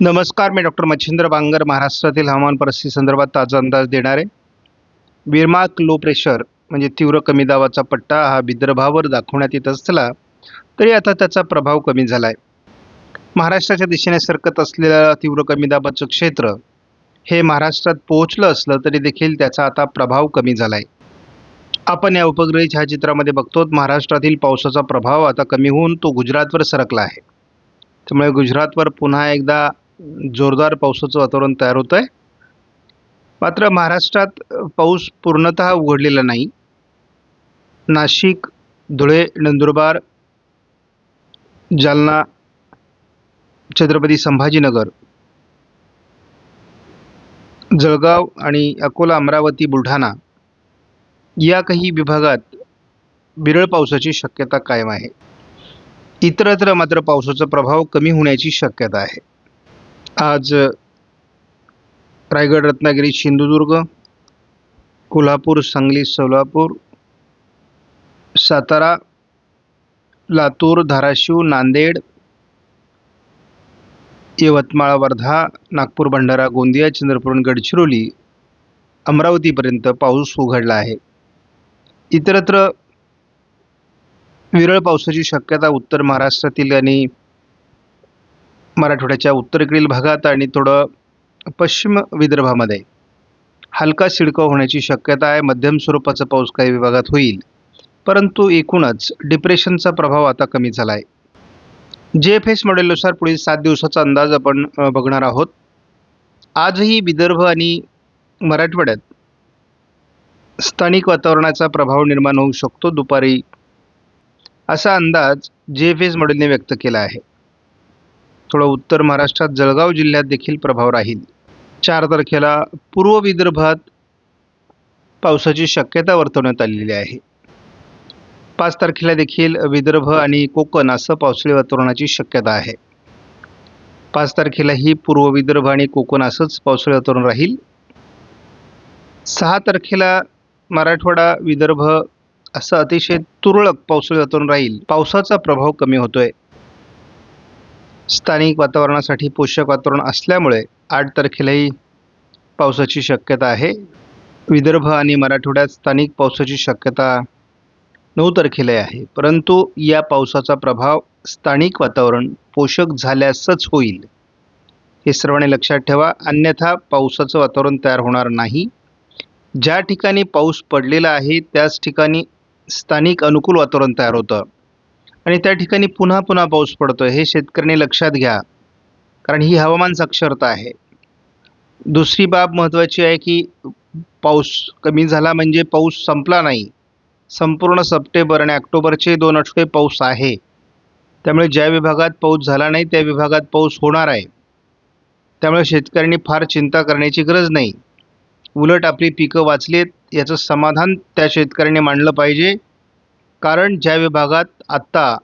नमस्कार मी डॉक्टर मच्छिंद्र बांगर महाराष्ट्रातील हवामान परिस्थिती संदर्भात ताजा अंदाज देणार. आहे विरमाक लो प्रेशर म्हणजे तीव्र कमी दाबाचा पट्टा हा विदर्भावर दाखवण्यात येत असला तरी आता त्याचा प्रभाव कमी झाला आहे महाराष्ट्राच्या दिशेने सरकत असलेलं तीव्र कमी दाबाचं क्षेत्र हे महाराष्ट्रात पोहोचलं असलं तरी देखील त्याचा आता प्रभाव कमी झाला आहे आपण या उपग्रही छायाचित्रामध्ये बघतो महाराष्ट्रातील पावसाचा प्रभाव आता कमी होऊन तो गुजरातवर सरकला आहे. त्यामुळे गुजरातवर पुन्हा एकदा जोरदार पावसाचं वातावरण तयार होतं आहे. मात्र महाराष्ट्रात पाऊस पूर्णतः उघडलेला नाही. नाशिक धुळे नंदुरबार जालना छत्रपती संभाजीनगर जळगाव आणि अकोला अमरावती बुलढाणा या काही विभागात विरळ पावसाची शक्यता कायम आहे. इतरत्र मात्र पावसाचा प्रभाव कमी होण्याची शक्यता आहे. आज रायगड रत्नागिरी सिंधुदुर्ग कोल्हापूर सांगली सोलापूर सातारा लातूर धाराशिव नांदेड यवतमाळ वर्धा नागपूर भंडारा गोंदिया चंद्रपूर गडचिरोली अमरावतीपर्यंत पाऊस उघडला आहे. इतरत्र विरळ पावसाची शक्यता उत्तर महाराष्ट्रातील आणि मराठवाड्याच्या उत्तरेकडील भागात आणि थोडं पश्चिम विदर्भामध्ये हलका शिडकाव होण्याची शक्यता आहे. मध्यम स्वरूपाचा पाऊस काही विभागात होईल. परंतु एकूणच डिप्रेशनचा प्रभाव आता कमी झाला आहे जे एफ एस मॉडेलनुसार पुढील सात दिवसाचा अंदाज आपण बघणार आहोत. आजही विदर्भ आणि मराठवाड्यात स्थानिक वातावरणाचा प्रभाव निर्माण होऊ शकतो दुपारी. असा अंदाज जे एफ एस मॉडेलने व्यक्त केला आहे. थोडं उत्तर महाराष्ट्रात जळगाव जिल्ह्यात देखील प्रभाव राहील. चार तारखेला पूर्व विदर्भात पावसाची शक्यता वर्तवण्यात आलेली आहे. पाच तारखेला देखील विदर्भ आणि कोकण असं पावसाळी वातावरणाची शक्यता आहे. पाच तारखेलाही पूर्व विदर्भ आणि कोकण असंच पावसाळी वातावरण राहील. सहा तारखेला मराठवाडा विदर्भ असं अतिशय तुरळक पावसाळी वातावरण राहील. पावसाचा प्रभाव कमी होतोय. स्थानिक वातावरणासाठी पोषक वातावरण असल्यामुळे आठ तारखेलाही पावसाची शक्यता आहे. विदर्भ आणि मराठवाड्यात स्थानिक पावसाची शक्यता नऊ तारखेला आहे. परंतु या पावसाचा प्रभाव स्थानिक वातावरण पोषक झाल्यासच होईल. हे सर्वांनी लक्षात ठेवा. अन्यथा पावसाचं वातावरण तयार होणार नाही. ज्या ठिकाणी पाऊस पडलेला आहे त्याच ठिकाणी स्थानिक अनुकूल वातावरण तयार होतं. आणि त्या ठिकाणी पुन्हा पुन्हा पाऊस पडतो हे शेतकऱ्यांनी लक्षात घ्या. कारण ही हवामान साक्षरता आहे. दुसरी बाब महत्त्वाची आहे की पाऊस कमी झाला म्हणजे पाऊस संपला नाही. संपूर्ण सप्टेंबर आणि ऑक्टोबरचे दोन आठवडे पाऊस आहे. त्यामुळे ज्या विभागात पाऊस झाला नाही त्या विभागात पाऊस होणार आहे. त्यामुळे शेतकऱ्यांनी फार चिंता करण्याची गरज नाही. उलट आपली पिकं वाचली आहेत याचं समाधान त्या शेतकऱ्यांनी मांडलं पाहिजे. कारण ज्या विभागात आत्ता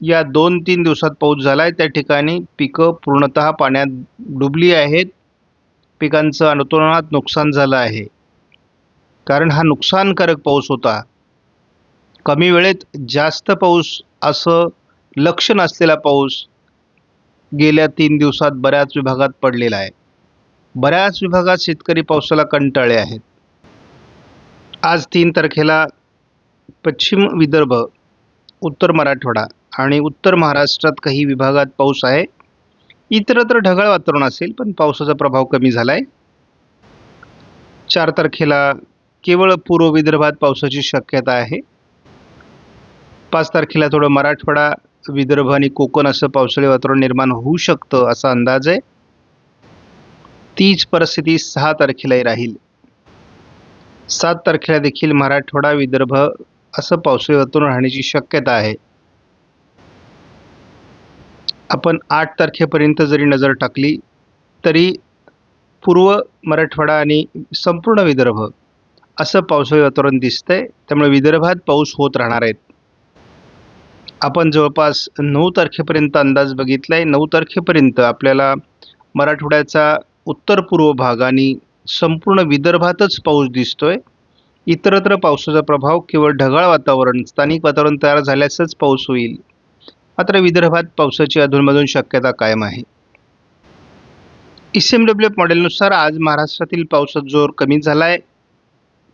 या दोन तीन दिवसात पाऊस झाला आहे त्या ठिकाणी पिकं पूर्णतः पाण्यात डुबली आहेत. पिकांचं अनुतोलनात नुकसान झालं आहे. कारण हा नुकसानकारक पाऊस होता. कमी वेळेत जास्त पाऊस असं लक्ष नसलेला पाऊस गेल्या तीन दिवसात बऱ्याच विभागात पडलेला आहे. बऱ्याच विभागात शेतकरी पावसाला कंटाळले आहेत. आज तीन तारखेला पश्चिम विदर्भ उत्तर मराठवाडा आणि उत्तर महाराष्ट्रात काही विभागात पाऊस आहे. इतरत्र ढगाळ वातावरण असेल पण पावसाचा प्रभाव कमी झाला आहे चार तारखेला केवळ पूर्व विदर्भात पावसाची शक्यता आहे. पाच तारखेला थोडं मराठवाडा विदर्भ आणि कोकण असं पावसाळी वातावरण निर्माण होऊ शकतं असा अंदाज आहे. तीच परिस्थिती सहा तारखेलाही राहील. सात तारखेला देखील मराठवाडा विदर्भ असं पावसाळी वातावरण राहण्याची शक्यता आहे. आपण आठ तारखेपर्यंत जरी नजर टाकली तरी पूर्व मराठवाडा आणि संपूर्ण विदर्भ असं पावसाळी वातावरण दिसतंय. त्यामुळे विदर्भात पाऊस होत राहणार आहेत आपण जवळपास नऊ तारखेपर्यंत अंदाज बघितला आहे नऊ तारखेपर्यंत आपल्याला मराठवाड्याचा उत्तर पूर्व भाग आणि संपूर्ण विदर्भातच पाऊस दिसतोय. इतरत्र पावसाचा प्रभाव केवळ ढगाळ वातावरण स्थानिक वातावरण तयार झाल्यासच पाऊस होईल. मात्र विदर्भात पावसाची अधूनमधून शक्यता कायम आहे. एस एम डब्ल्यू एफ मॉडेलनुसार आज महाराष्ट्रातील पावसाचा जोर कमी झाला आहे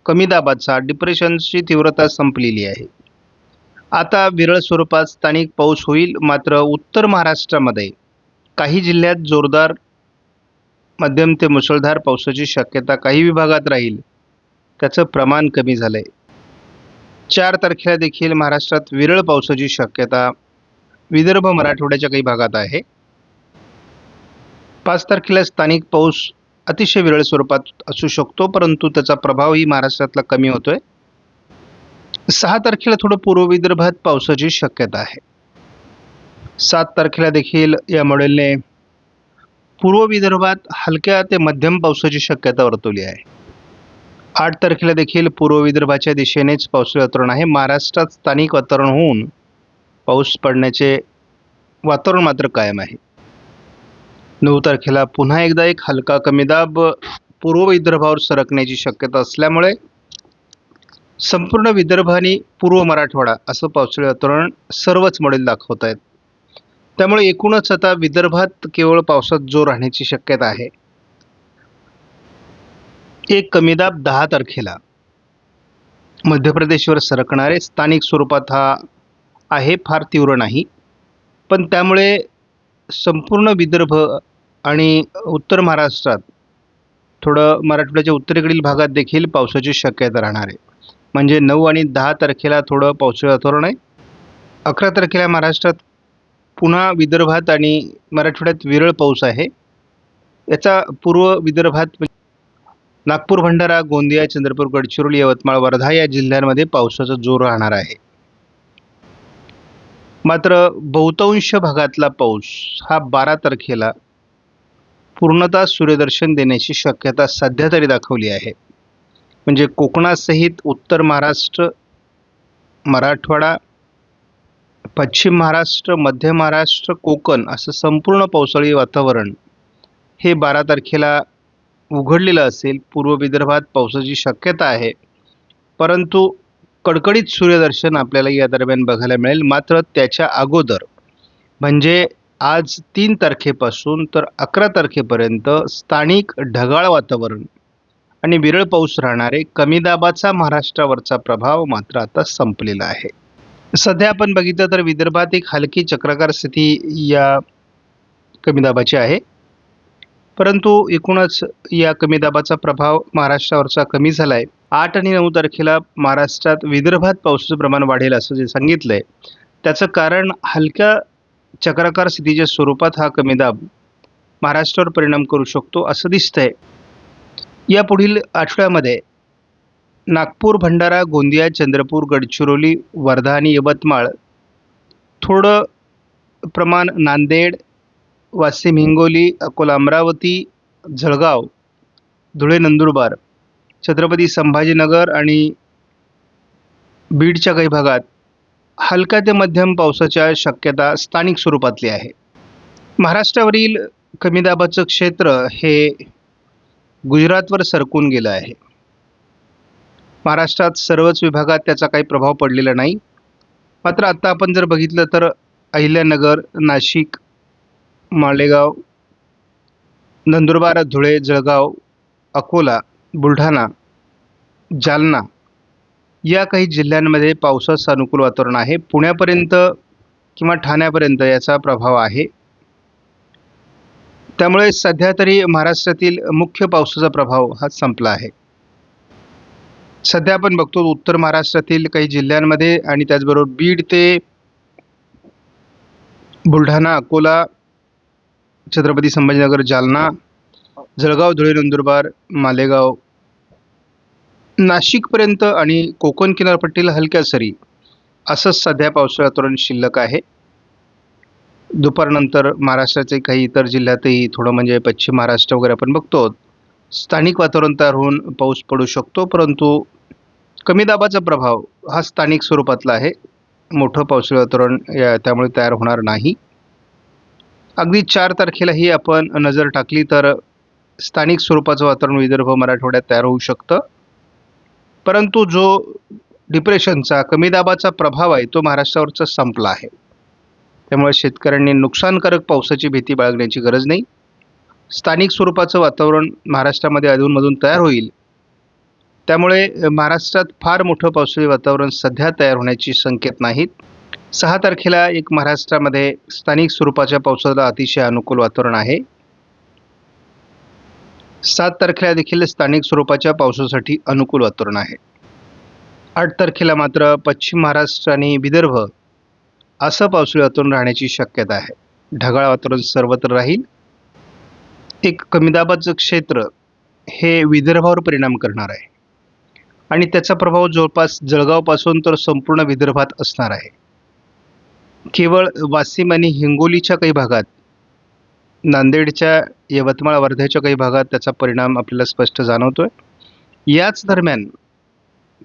कमी दाबाचा डिप्रेशनची तीव्रता संपलेली आहे. आता विरळ स्वरूपात स्थानिक पाऊस होईल मात्र उत्तर महाराष्ट्रामध्ये काही जिल्ह्यात जोरदार मध्यम ते मुसळधार पावसाची शक्यता काही विभागात राहील. त्याचं प्रमाण कमी झालं आहे चार तारखेला देखील महाराष्ट्रात विरळ पावसाची शक्यता विदर्भ मराठवाड्याच्या काही भागात आहे. पाच तारखेला स्थानिक पाऊस अतिशय विरळ स्वरूपात असू शकतो परंतु त्याचा प्रभावही महाराष्ट्रातला कमी होतोय. सहा तारखेला थोडं पूर्व विदर्भात पावसाची शक्यता आहे. सात तारखेला देखील या मॉडेलने पूर्व विदर्भात हलक्या ते मध्यम पावसाची शक्यता वर्तवली आहे. आठ तारखेला देखील पूर्व विदर्भाच्या दिशेनेच पावसाळी वातावरण आहे. महाराष्ट्रात स्थानिक वातावरण होऊन पाऊस पडण्याचे वातावरण मात्र कायम आहे. नऊ तारखेला पुन्हा एकदा एक हलका कमी दाब पूर्व विदर्भावर सरकण्याची शक्यता असल्यामुळे संपूर्ण विदर्भ आणि पूर्व मराठवाडा असं पावसाळी वातावरण सर्वच मॉडेल दाखवत आहेत. त्यामुळे एकूणच आता विदर्भात केवळ पावसात जोर राहण्याची शक्यता आहे. एक कमी दाब दहा तारखेला. मध्य प्रदेशवर सरकणारे स्थानिक स्वरूपात हा आहे फार तीव्र नाही. पण त्यामुळे संपूर्ण विदर्भ आणि उत्तर महाराष्ट्रात थोडं मराठवाड्याच्या उत्तरेकडील भागात देखील पावसाची शक्यता राहणार आहे. म्हणजे नऊ आणि दहा तारखेला थोडं पावसाळी वातावरण आहे. अकरा तारखेला महाराष्ट्रात पुन्हा विदर्भात आणि मराठवाड्यात विरळ पाऊस आहे. याचा पूर्व विदर्भात नागपूर भंडारा गोंदिया चंद्रपूर गडचिरोली यवतमाळ वर्धा या जिल्ह्यांमध्ये पावसाचा जोर राहणार आहे. मात्र बहुतांश भागातला पाऊस हा बारा तारखेला पूर्णतः सूर्यदर्शन देण्याची शक्यता सध्या तरी दाखवली आहे. म्हणजे कोकणासहित उत्तर महाराष्ट्र मराठवाडा पश्चिम महाराष्ट्र मध्य महाराष्ट्र कोकण असं संपूर्ण पावसाळी वातावरण हे बारा तारखेला उघडलेलं असेल पूर्व विदर्भात पावसाची शक्यता आहे. परंतु कडकडीत सूर्यदर्शन आपल्याला या दरम्यान बघायला मिळेल मात्र त्याच्या अगोदर. म्हणजे आज तीन तारखेपासून तर अकरा तारखेपर्यंत स्थानिक ढगाळ वातावरण आणि विरळ पाऊस राहणारे कमी दाबाचा महाराष्ट्रावरचा प्रभाव मात्र आता संपलेला आहे. सध्या आपण बघितलं तर विदर्भात एक हलकी चक्राकार स्थिती या कमी दाबाची आहे. परंतु एकूणच या कमी दाबाचा प्रभाव महाराष्ट्रावरचा कमी झाला आहे आठ आणि नऊ तारखेला महाराष्ट्रात विदर्भात पावसाचं प्रमाण वाढेल असं जे सांगितलं आहे त्याचं कारण हलक्या चक्राकार स्थितीच्या स्वरूपात हा कमी दाब महाराष्ट्रावर परिणाम करू शकतो असं दिसतंय. या पुढील आठवड्यामध्ये नागपूर भंडारा गोंदिया चंद्रपूर गडचिरोली वर्धा आणि यवतमाळ थोडं प्रमाण नांदेड वाशिम हिंगोली अकोला अमरावती जळगाव धुळे नंदुरबार छत्रपती संभाजीनगर आणि बीडच्या काही भागात हलक्या ते मध्यम पावसाच्या शक्यता स्थानिक स्वरूपातली आहे. महाराष्ट्रावरील कमी दाबाचं क्षेत्र हे गुजरातवर सरकून गेलं आहे. महाराष्ट्रात सर्वच विभागात त्याचा काही प्रभाव पडलेला नाही. मात्र आत्ता आपण जर बघितलं तर अहिल्यानगर नाशिक मालेगाव नंदुरबार धुळे जळगाव अकोला बुलढाणा जालना या काही जिल्ह्यांमध्ये पावसाचं अनुकूल वातावरण आहे. पुण्यापर्यंत किंवा ठाण्यापर्यंत याचा प्रभाव आहे. त्यामुळे सध्या तरी महाराष्ट्रातील मुख्य पावसाचा प्रभाव हा संपला आहे. सध्या आपण बघतो उत्तर महाराष्ट्रातील काही जिल्ह्यांमध्ये आणि त्याचबरोबर बीड ते बुलढाणा अकोला छत्रपती संभाजीनगर जालना जळगाव धुळे नंदुरबार मालेगाव नाशिकपर्यंत आणि कोकण किनारपट्टीला हलक्या सरी असंच सध्या पावसाळा तोरण शिल्लक आहे. दुपारनंतर महाराष्ट्राचे काही इतर जिल्ह्यातही थोडं म्हणजे पश्चिम महाराष्ट्र वगैरे आपण बघतो. स्थानिक वातावरण तयार होऊन पाऊस पडू शकतो परंतु कमी दाबाचा प्रभाव हा स्थानिक स्वरूपातला आहे. मोठं पावसाळी वातावरण या त्यामुळे तयार होणार नाही. अगदी चार तारखेलाही आपण नजर टाकली तर स्थानिक स्वरूपाचं वातावरण विदर्भ मराठवाड्यात तयार होऊ शकतं. परंतु जो डिप्रेशनचा कमी दाबाचा प्रभाव आहे तो महाराष्ट्रावरचा संपला आहे. त्यामुळे शेतकऱ्यांनी नुकसानकारक पावसाची भीती बाळगण्याची गरज नाही. स्थानिक स्वरूपाचं वातावरण महाराष्ट्रामध्ये अधूनमधून तयार होईल. त्यामुळे महाराष्ट्रात फार मोठं पावसाळी वातावरण सध्या तयार होण्याची संकेत नाहीत. सहा तारखेला एक महाराष्ट्रामध्ये स्थानिक स्वरूपाच्या पावसाला अतिशय अनुकूल वातावरण आहे. सात तारखेला देखील स्थानिक स्वरूपाच्या पावसासाठी अनुकूल वातावरण आहे. आठ तारखेला मात्र पश्चिम महाराष्ट्र आणि विदर्भ असं पावसाळी वातावरण राहण्याची शक्यता आहे. ढगाळ वातावरण सर्वत्र राहील. एक कमी दाबाचं क्षेत्र हे विदर्भावर परिणाम करणार आहे. आणि त्याचा प्रभाव जवळपास जळगावपासून तर संपूर्ण विदर्भात असणार आहे. केवळ वाशिम आणि हिंगोलीच्या काही भागात नांदेडच्या यवतमाळ वर्ध्याच्या काही भागात त्याचा परिणाम आपल्याला स्पष्ट जाणवतोय. याच दरम्यान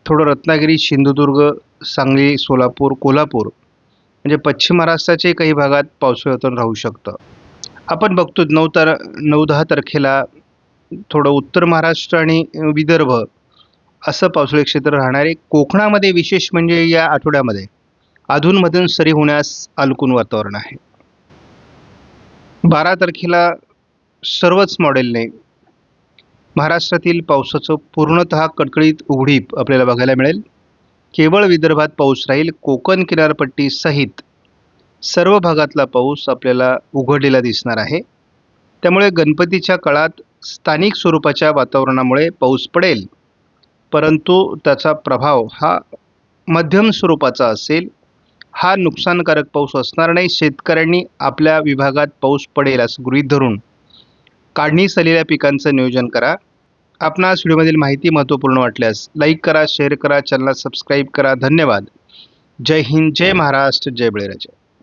थोडं रत्नागिरी सिंधुदुर्ग सांगली सोलापूर कोल्हापूर म्हणजे पश्चिम महाराष्ट्राच्या काही भागात पावसाळ्यातून राहू शकतं. आपण बघतो नऊ तार नऊ दहा तारखेला थोडं उत्तर महाराष्ट्र आणि विदर्भ असं पावसाळी क्षेत्र राहणार. आहे कोकणामध्ये विशेष म्हणजे या आठवड्यामध्ये अधूनमधून सरी होण्यास अलकून वातावरण आहे. बारा तारखेला सर्वच मॉडेलने महाराष्ट्रातील पावसाचं पूर्णतः कडकडीत उघडीप आपल्याला बघायला मिळेल. केवळ विदर्भात पाऊस राहील कोकण किनारपट्टीसहित सर्व भागातला पाऊस आपल्याला उघडलेला दिसणार आहे. त्यामुळे गणपतीच्या काळात स्थानिक स्वरूपाच्या वातावरणामुळे पाऊस पडेल. परंतु त्याचा प्रभाव हा मध्यम स्वरूपाचा असेल. हा नुकसानकारक पाऊस असणार नाही. शेतकऱ्यांनी आपल्या विभागात पाऊस पडेल असं गृहीत धरून काढणीस आलेल्या पिकांचं नियोजन करा. आपणास व्हिडिओमधील माहिती महत्त्वपूर्ण वाटल्यास लाईक करा शेअर करा चॅनलला सबस्क्राईब करा. धन्यवाद. जय हिंद जय महाराष्ट्र जय बळीराजा.